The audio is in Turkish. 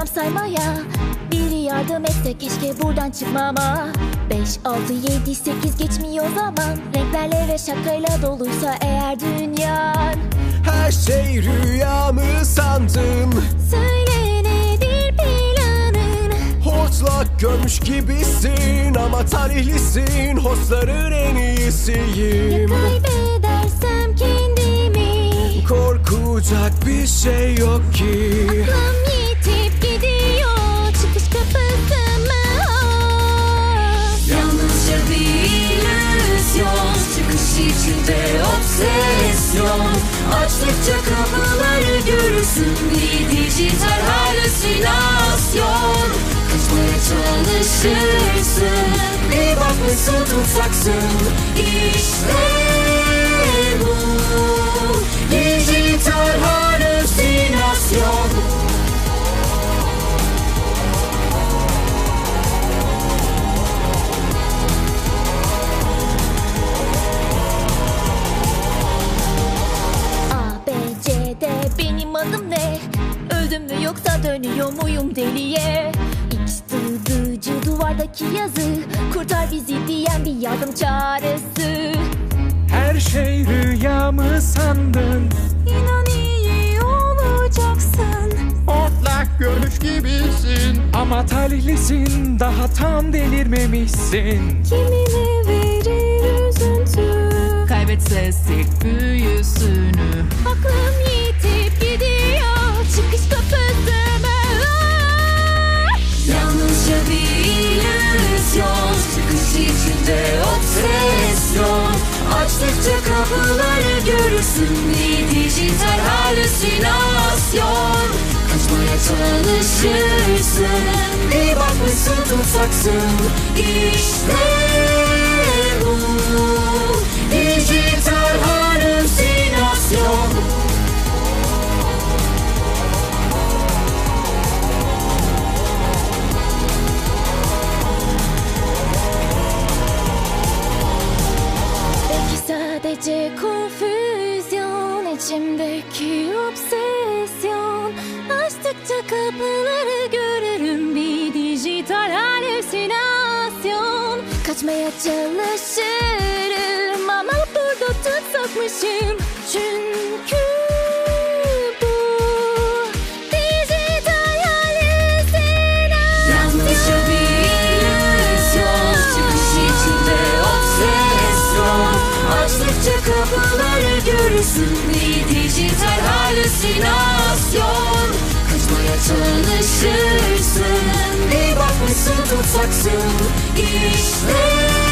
devam saymaya. Biri yardım etse keşke buradan çıkmama. 5, 6, 7, 8 geçmiyor zaman. Renklerle ve şakayla doluysa eğer dünyan. Her şey rüya mı sandın? Söyle nedir planın. Hortlak görmüş gibisin Ama talihlisin Hostların en iyisiyim. Kaybedersem kendimi. Korkacak bir şey yok ki. Aklım içinde obsesyon. Açtıkça kapıları görürsün Bir dijital halüsinasyon. Kaçmaya çalışırsın Bir bakmışsın tutsaksın. İşte benim adım ne? Öldüm mü yoksa dönüyor muyum deliye? C duvardaki yazı Kurtar bizi diyen bir yardım çağrısı Her şey rüya mı sandın? İnan iyi olacaksın Otlak görmüş gibisin Ama talihlisin daha tam delirmemişsin Kimine verir üzüntü Kaybetse sek büyüsünü Aklım Bir dijital halüsinasyon. Kaçmaya çalışırsın. Bir bakmışsın tutsaksın. İşte bu. Dijital halüsinasyon. Belki sadece içimdeki obsesyon. Açtıkça kapıları görürüm bir dijital halüsinasyon. Kaçmaya çalışırım ama burada tutsakmışım Çünkü Bir dijital halüsinasyon. Kaçmaya çalışırsın. Bir bakmışsın tutsaksın. İşte